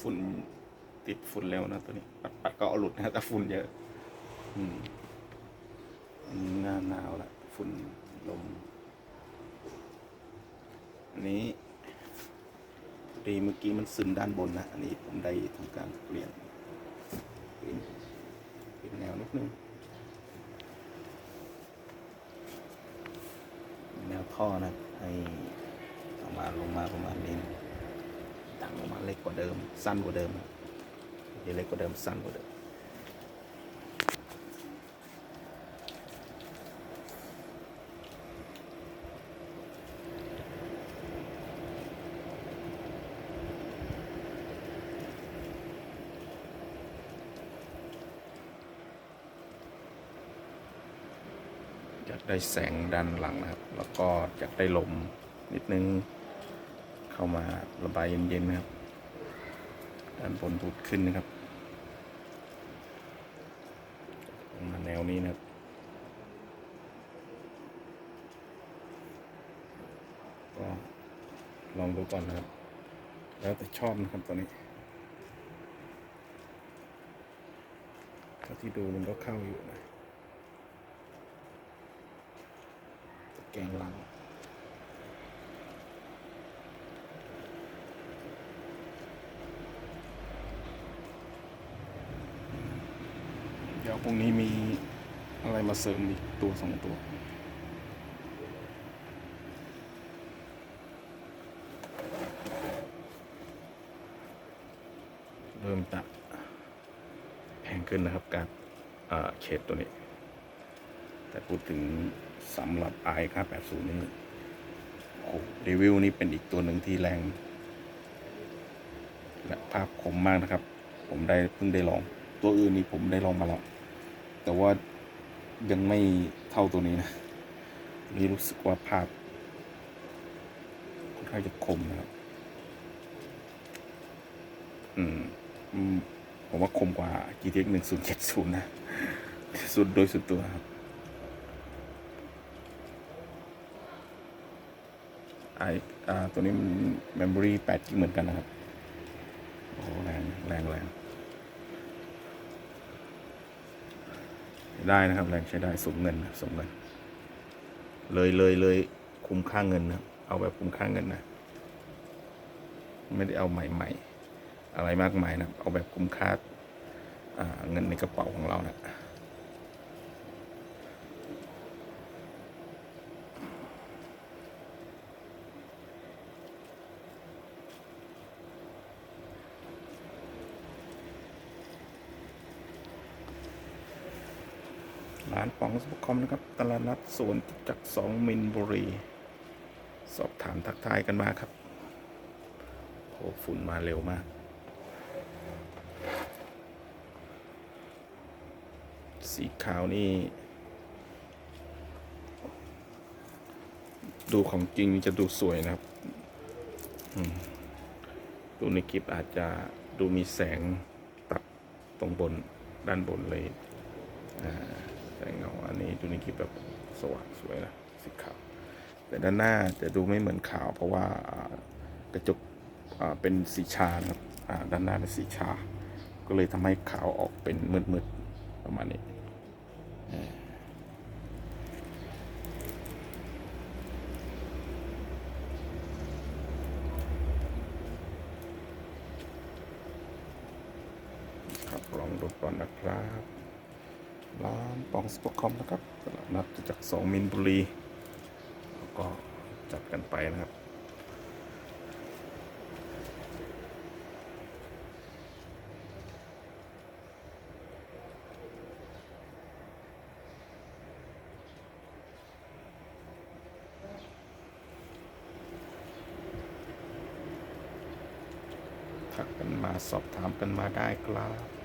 ฝุ่นติดฝุ่นเร็วนะตัวนี้ ปัดปัดก็เอาหลุดนะแต่ฝุ่นเยอะ อืมอันนี้หน้าหนาวละฝุ่นลมอันนี้ดีเมื่อกี้มันซึมด้านบนนะอันนี้ผมได้ทำการเปลี่ยนเปลี่ยนแนวนิดนึงแนวท่อนะให้ประมาณลงมาประมาณนี้ ต่างลงมาเล็กกว่าเดิม สั้นกว่าเดิมนะเดี๋ยวเล็กกว่าเดิมสั้นกว่าเดิมอยากได้แสงด้านหลังนะครับ แล้วก็อยากได้ลมนิดนึง เข้ามาระบายเย็นๆนะครับด้านบนดูดขึ้นนะครับมาแนวนี้นะครับก็ลองดูก่อนนะครับ แล้วแต่ชอบนะครับตอนนี้เท่าที่ดูมันก็เข้าอยู่นะแกงหลัง เดี๋ยว พรุ่งนี้มีอะไรมาเสริมอีกตัวสองตัว เริ่มจะแพงขึ้นนะครับการเขตตัวนี้ แต่พูดถึงสำหรับ i 580 นี่โอ้รีวิวนี่เป็นอีกตัวหนึ่งที่แรง และภาพคมมากนะครับ ผมได้เพิ่งได้ลอง ตัวอื่นนี่ผมได้ลองมาแล้ว แต่ว่ายังไม่เท่าตัวนี้นะ นี่รู้สึกว่าภาพค่อนข้างจะคมนะครับ อืมอืมผมว่าคมกว่า GTX 1070 นะ สุดโดยสุดตัวครับ ไออ่า ตัวนี้มัน memory 8 g เหมือนกันนะครับ โอ้แรง แรงแรงใช้ ได้นะครับ แรงใช้ได้สมเงินสมเงิน เลยเลยเลยคุ้มค่าเงินนะเอาแบบคุ้มค่าเงินนะ ไม่ได้เอาใหม่ ๆ อะไรมากมายนะเอาแบบคุ้มค่าอ่าเงินในกระเป๋าของเรานะ ร้านปองสุปคอมนะครับ ตลาดนัดสวนจักสองมินบุรี สอบถามทักทายกันมาครับโหฝุ่นมาเร็วมาก สีขาวนี่ ดูของจริงจะดูสวยนะครับ ดูในคลิปอาจจะดูมีแสงตัดตรงบนด้านบนเลยอ่า แสงเงาอันนี้ดูในคลิปแบบสว่างสวยนะสีขาวแต่ด้านหน้าจะดูไม่เหมือนขาว เพราะว่ากระจกเป็นสีชาครับด้านหน้าเป็นสีชา ก็เลยทำให้ขาวออกเป็นมืดๆประมาณนี้ครับลองดูก่อนนะครับ ร้านปองสปอคอมนะครับตลาดนัดจากสองมินบุรี แล้วก็จัดกันไปนะครับทักกันมาสอบถามกันมาได้ครับ